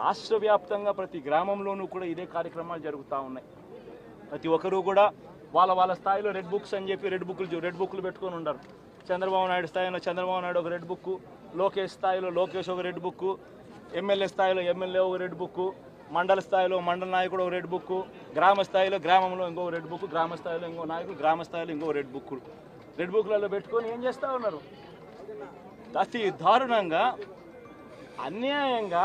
రాష్ట్ర వ్యాప్తంగా ప్రతి గ్రామంలోనూ కూడా ఇదే కార్యక్రమాలు జరుగుతూ ఉన్నాయి. ప్రతి ఒక్కరూ కూడా వాళ్ళ వాళ్ళ స్థాయిలో రెడ్ బుక్స్ అని చెప్పి రెడ్ బుక్లు రెడ్ బుక్లు పెట్టుకొని ఉండరు. చంద్రబాబు నాయుడు స్థాయిలో చంద్రబాబు నాయుడు ఒక రెడ్ బుక్ లోకేష్ స్థాయిలో లోకేష్ ఒక రెడ్ బుక్ ఎమ్మెల్యే స్థాయిలో ఎమ్మెల్యే ఒక రెడ్ బుక్ మండల స్థాయిలో మండల నాయకుడు ఒక రెడ్ బుక్ గ్రామ స్థాయిలో గ్రామంలో ఇంకో రెడ్ బుక్ గ్రామ స్థాయిలో ఇంకో నాయకుడు గ్రామ స్థాయిలో ఇంకో రెడ్ బుక్ రెడ్ బుక్లలో పెట్టుకొని ఏం చేస్తూ ఉన్నారు? అతి దారుణంగా అన్యాయంగా